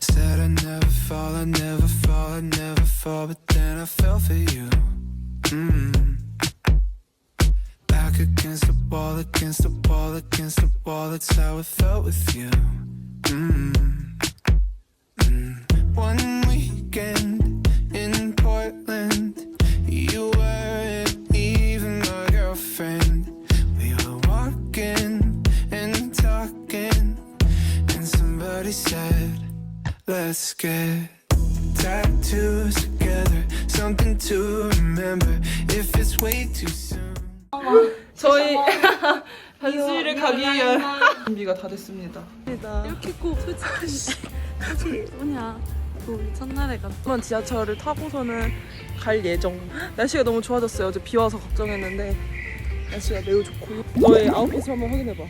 Said I'd never fall, I'd never fall, I'd never fall, but then I fell for you. mm Back against the wall, against the wall, against the wall. That's how it felt with you. mm Mm. One weekend in Portland, you weren't even my girlfriend. We were walking and talking, and somebody said, Let's get tattoos together, something to remember. If it's way too soon. 저희 반시를 가기 위한 준비가 다 됐습니다. 이렇게 꼭 솔직히 솔직히 뭐냐 또 우리 첫날에 갔만 지하철을 타고서는 갈 예정. 날씨가 너무 좋아졌어요. 어제 비 와서 걱정했는데 날씨가 매우 좋고. 너의 아웃핏을 한번 확인해봐.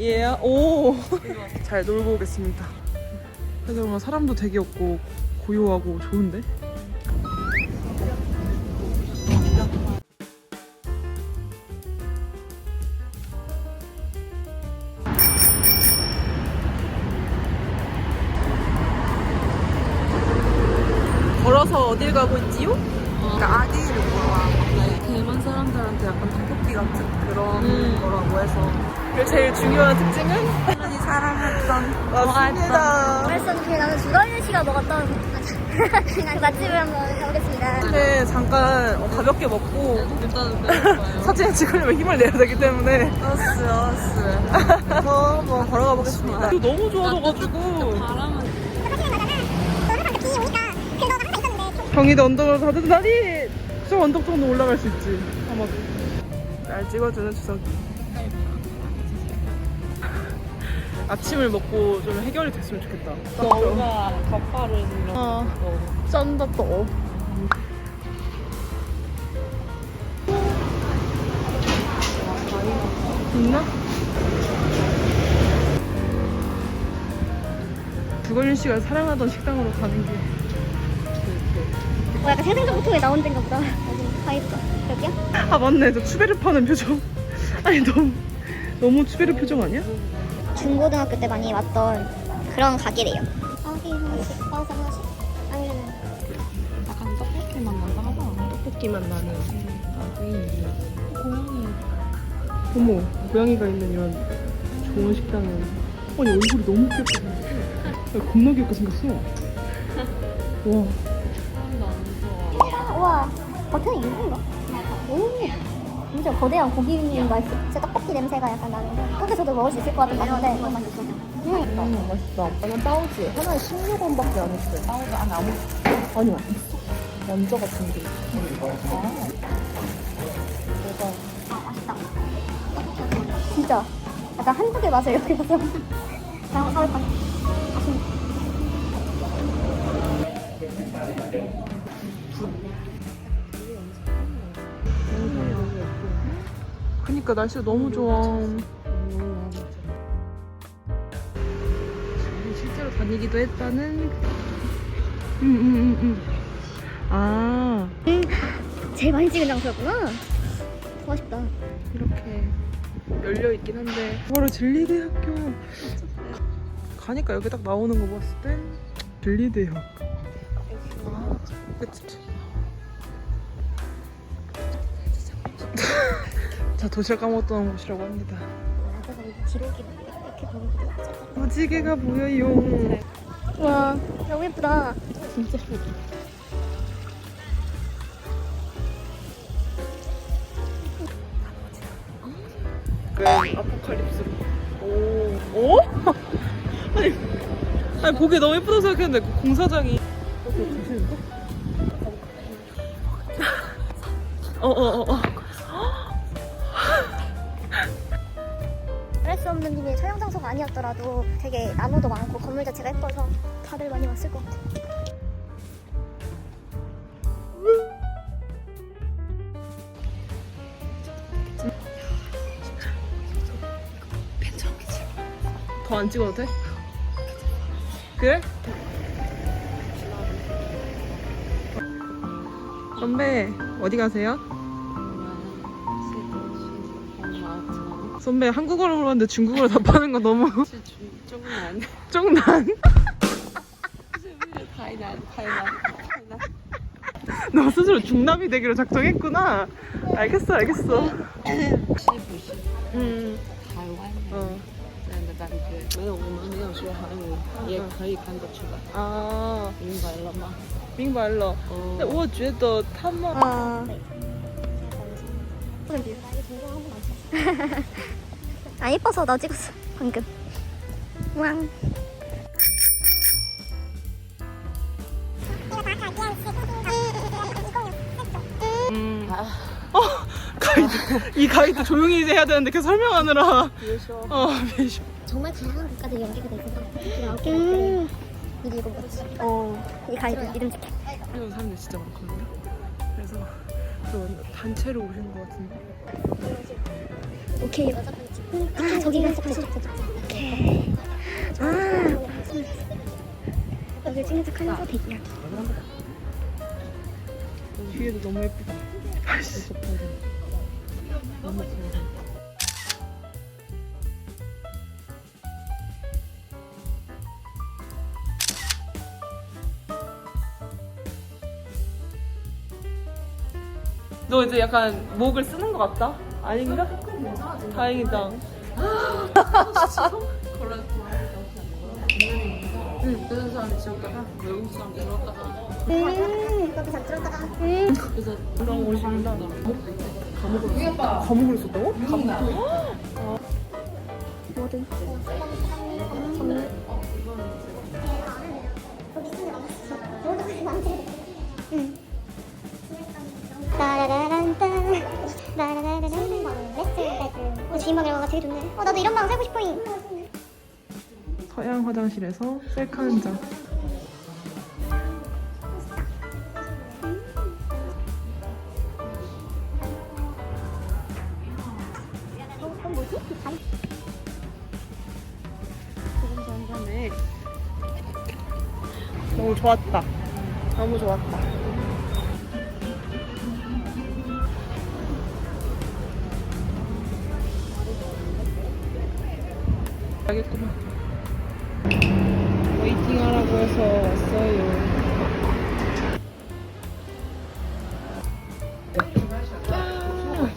예, 오, 잘 놀고 오겠습니다. 그래서 뭔가 사람도 되게 없고 고요하고 좋은데? 걸어서 어딜 가고 있지요? 그러니까 아기를 보러 와. 대만 사람들한테 약간 떡볶이 같은 그런 음. 거라고 해서 그리고 제일 중요한 특징은 사랑했던. 말씀 중에 나는 주가윤 씨가 먹었던 그냥 맛집을 한번 가보겠습니다. 근데 잠깐 어, 가볍게 먹고. 사진 찍으려면 힘을 내야 되기 때문에. 어스 어스 더 한번 걸어가 보겠습니다. 이거 너무 좋아져가지고. 경희도 언덕으로 가도 나리 저 언덕 정도 올라갈 수 있지. 아마도 날 찍어주는 주석이 아침을 먹고 좀 해결이 됐으면 좋겠다 너가 덮밥을 이런 어, 짠다 또 있나? 주걸린 씨가 사랑하던 식당으로 가는 게 뭐 약간 세상적 보통에 나온 데인가 보다. 있어. 여기야? 아 맞네 저 추베르 파는 표정 아니 너무 너무 추베르 표정 아니야? 중고등학교 때 많이 왔던 그런 가게래요. 아기 하나씩, 빠우사 하나씩. 아니면은 약간 떡볶이 맛 난다 나는 고양이. 어머 고양이가 있는 이런 좋은 식당에 아니 얼굴이 너무 야, 겁나 귀엽게 생겼어. 와. 사람도 안 무서워 아, 우와, 버튼이 이건가? 오, 진짜 거대한 고기 맛있어. 진짜 떡볶이 냄새가 약간 나는데 거기서도 먹을 수 있을 것 같은 맛인데 너무 맛있어. 음. 음, 맛있다 나는 빠우지 하나에 16원밖에 안 했어 싸우지 않아 아무 아니야 있어 먼저 같은 게 아, 맛있다. 진짜 약간 한국의 맛을 이렇게 해서 그냥 사올 것 그니까 날씨가 너무 좋아. 실제로 다니기도 했다는? 응 응 응 응 아. 제일 많이 찍은 장소였구나. 더 맛있다. 이렇게 열려 있긴 한데. 바로 진리대 학교. 가니까 여기 딱 나오는 거 봤을 땐 진리대학 아 그치 자 도시락 까먹었던 곳이라고 합니다? 무지개가 보여요 와 너무 예쁘다. 진짜 예쁘다 그 아포칼립스로 오 오? 아니 아니 보기 너무 예쁘다고 생각했는데 그 공사장이 어어어 어, 어. 그 럴수 없는 님의 촬영 장소가 아니었더라도 되게 나무도 많고 건물 자체가 예뻐서 다들 많이 왔을 것 같아. 더안 찍어도 돼? 그래? 선배 어디 가세요? 선배 한국어로 물었는데 중국어로 답하는 거 너무 조금 안 쫑난 하이난 하이난 너 스스로 중남이 되기로 작정했구나. 알겠어, 알겠어. 是不是 음, 台湾 어. 人的感觉？没有，我们没有说韩语，也可以看得出来， 아, 明白了吗？明白了.哦 근데 我觉得他们 아. 아 예뻐서 너 찍었어 방금. 왕. 음. 어, 가이드. 이 가이드 조용히 해야 되는데 계속 설명하느라. 어, 미쇼. 정말 다양한 국가들이 연계가 돼 있어서 음. 이게 이거 뭐지? 어. 이 가이드 이름 찍혀. 이런 사람들 진짜 많거든요. 그 단체로 오신 것 같은데. 오케이. 아 저기가 저기 저기 오케이. 아. 여기 찍는 척 하면서 대기야. 뒤에도 너무 예쁘다. 아이씨. 너 이제 약간 목을 쓰는 것 같다? 아닌가? 다행이다. 응, 그런 사람 지었다가 외국 사람 들어왔다가 음. 거기 잘 들었다가. 음. 그래서 그런 곳입니다. 감옥을 감옥을 썼다고? 뭐든. 응. 주인공 이런 거가 되게 좋네 어 나도 이런 방 살고 싶어잉 서양 화장실에서 셀카 한 장. 그건 뭐지? 반 너무 좋았다. 너무 좋았다. 알겠구만. 웨이팅 하라고 해서 왔어요.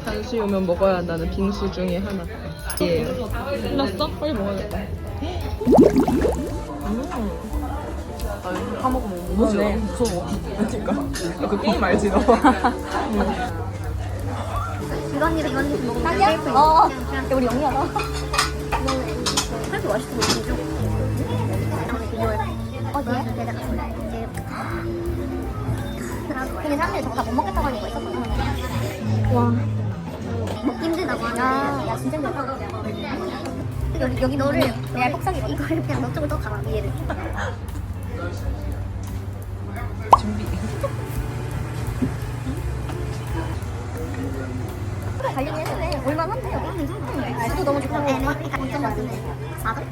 간식 오면 먹어야 한다는 빙수 중에 하나. 예. 끝났어? 빨리 먹어야겠다. 다 먹으면 못 먹네. 무서워. 그러니까. 너그 게임 알지 너? 이거 언니도 이거 언니도 먹으면 딱이야? 어 야, 우리 영희하 다 살도 맛있어 보이죠? 어디야? 내가 근데 사람들이 저거 다 못 먹겠다고 하는 거 있었거든 와. 먹기 힘들다고 하네 야, 야 진짜 힘들다. 여기, 여기 너를 내가 폭삭이 이거를 그냥 너 쪽으로 더 가봐 위에를. 준비. 관리는 했는데 올만한데 여기 수도 너무 좋고 애매하니까 5점 만점에 4점?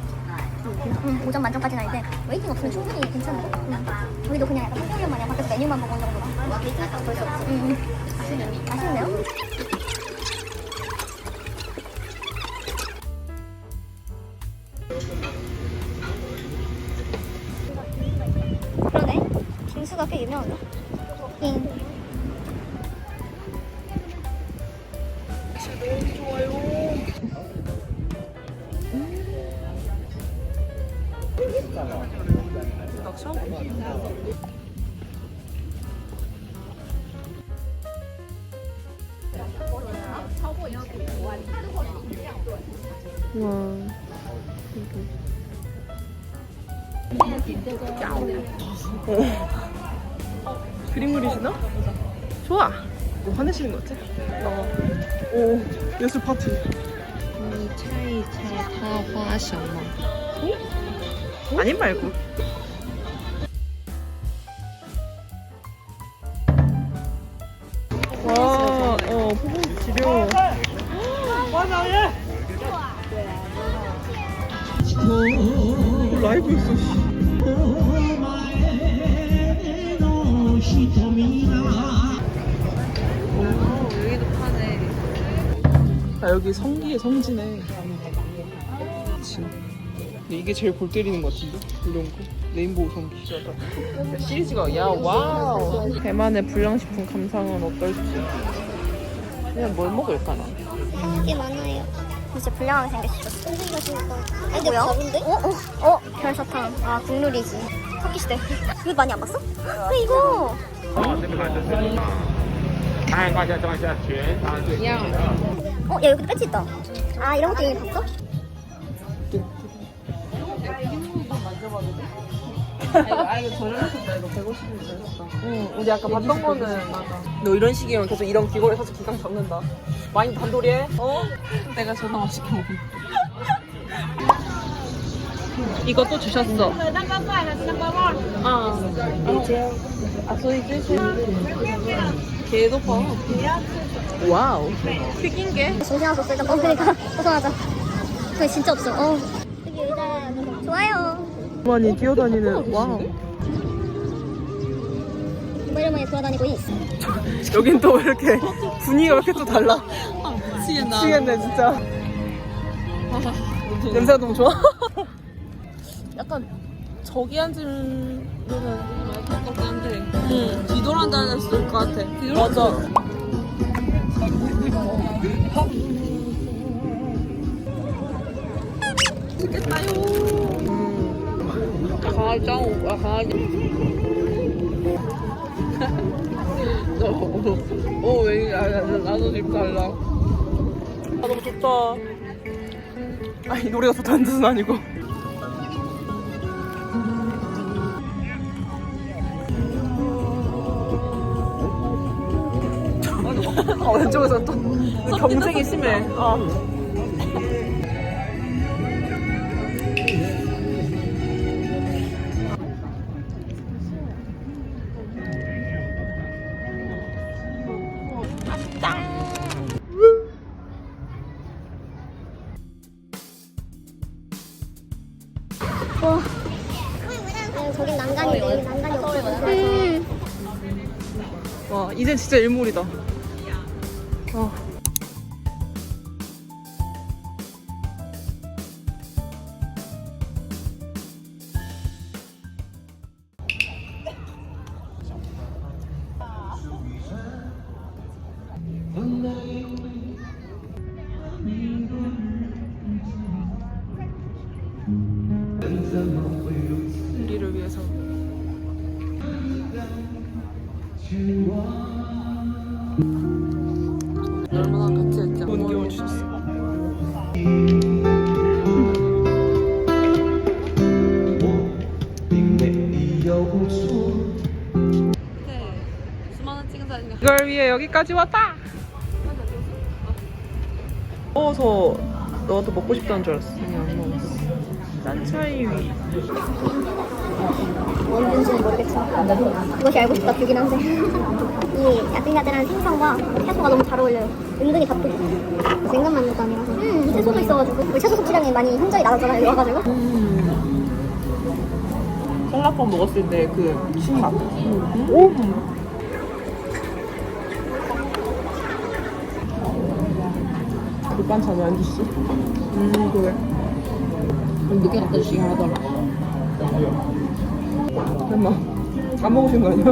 응 5점 만점까지는 아닌데 웨이팅 없으면 충분히 괜찮아 응. 우리도 그냥 약간 한국인 마냥 밖에서 메뉴만 온 정도라 없지 응. 아쉽네요 그러네 빙수가 꽤 유명하다 응. 낙샤? 와. 어. 그림 그리시나? 좋아. 뭐 화내시는 거 같지? 어. 오, 예술 파티. 你猜一猜他花什么？ 아님 말고. 와, 어, 포부 지려. 어. 여기도 파네. 아, 여기 성기의 성지네. 이게 제일 골 때리는 것 같은데? 이런 거? 레인보우 성기. 시리즈가, 야, 와우. 대만의 불량식품 감상은 어떨지. 그냥 뭘 먹을까나. 되게 많아요. 진짜 불량하게 생겼어. 쫀득이가 진짜. 아니, 근데 뭐야? 작은데? 어? 어? 어? 별사탕. 아, 국룰이지. 터키시대. 이거 많이 안 봤어? 그 이거. 아, 어, 야, 여기 배치 있다. 아, 이런 것도 이미 봤어? 아 이거 저렴했었다 이거 150원 응 우리 아까 봤던 거는 맞아 너 이런 식이면 계속 이런 귀걸이 사서 기강 잡는다 와인 단돌이 해? 어? 내가 전화 맛있게 먹는 이것도 주셨어 아 아 소리 쯔시 개도 봐 와우 튀긴 게 정신아 소스 좀. 어, 그러니까. 벗어나자. 그게 진짜 없어. 어. 여기 의자. 좋아요. 많이 뛰어다니는 와우 이번에 돌아다니고 있어. 여긴 또 왜 이렇게 분위기가 왜 이렇게 또 달라 미치겠나. 미치겠네 진짜 냄새가 너무 좋아 약간 저기 앉으면은 가깝긴 한데. 응 뒤돌아다녔을 것 같아. 맞아 죽겠다요. 음. 강아지 짱 아, 너어왜 아, 나도 집 갈라. 아 너무 좋다. 아이 노래가 좋다는 뜻은 아니고. 아 왼쪽에서 또 경쟁이 심해 저긴 난간이네. 여기 난간이 없어. 음. 와 이젠 진짜 일몰이다 어. 얼마나 같이 했지? 네. 수많은 찍은 사진이 이걸 위해 여기까지 왔다. 먹어서 너한테 먹고 싶다는 줄 알았어. 아니 안 먹었어. 짠 차이 위. 뭔지는 모르겠지만 그것이 알고 싶다 들긴 한데 이 야들야들한 생선과 채소가 너무 잘 어울려요 은근히 바쁘고 생각만 넣도 아니라서 음 채소도 있어가지고 우리 채소 섭취량이 많이 현저히 나갔잖아요 와가지고 콩라빵 먹었을 때 그 신맛. 오. 그 반찬 왜안 주시? 음 그래. 늦게 갔다 주시기 하더라. 설마 다 먹으신 거 아니야?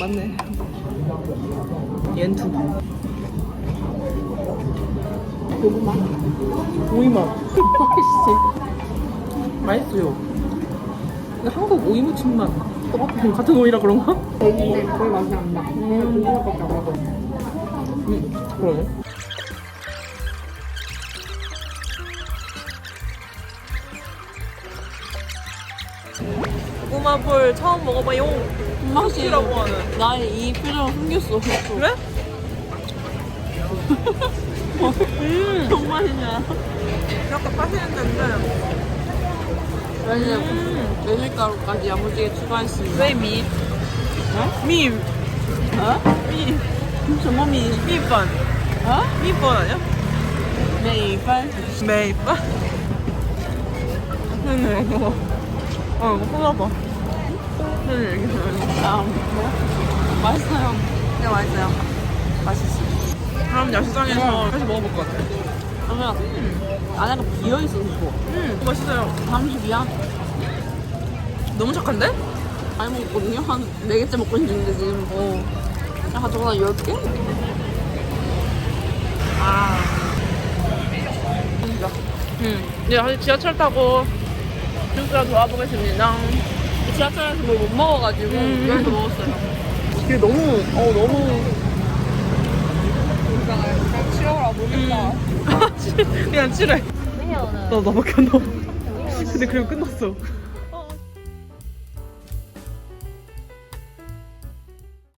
맞네. 옌투. 고구마. 오이맛. 맛있지. 맛있어요. 근데 한국 오이 무침맛 똑같은 같은 오이라 그런가? 근데 별 맛이 안 나. 고구마밖에 안 먹어. 음, 그러네. 이거를 처음 먹어봐요. 맛이 라고 하는. 나이 표정 숨겼어. 그래? 음, 정말 맛있냐? 이렇게 파시는 데인데 그래서 매실가루까지 음. 야무지게 추가했습니다. 왜 미? 어? 미, 어? 미, 정말 미. 미번, 어? 미번 아니야? 메이빠? 근데 이거, 어 이거 뽑아봐. 아, 뭐? 맛있어요. 네, 맛있어요. 맛있어. 다음 야시장에서 다시 먹어볼 것 같아. 그러면 안에가 비어 있어서 좋아. 음, 맛있어요. 30이야? 너무 착한데? 많이 먹었거든요. 한 4개째 먹고 있는데 지금. 어. 야, 가져가 10개? 아. 음, 이제 다시 지하철 타고 진짜 돌아보겠습니다. 지하철에서 뭘못 먹어가지고 음. 여기서 먹었어요. 이게 너무, 어, 너무. 그냥 치워라 모르겠다. 그냥 칠해. 나 나밖에 안 나와. 근데 그냥 끝났어.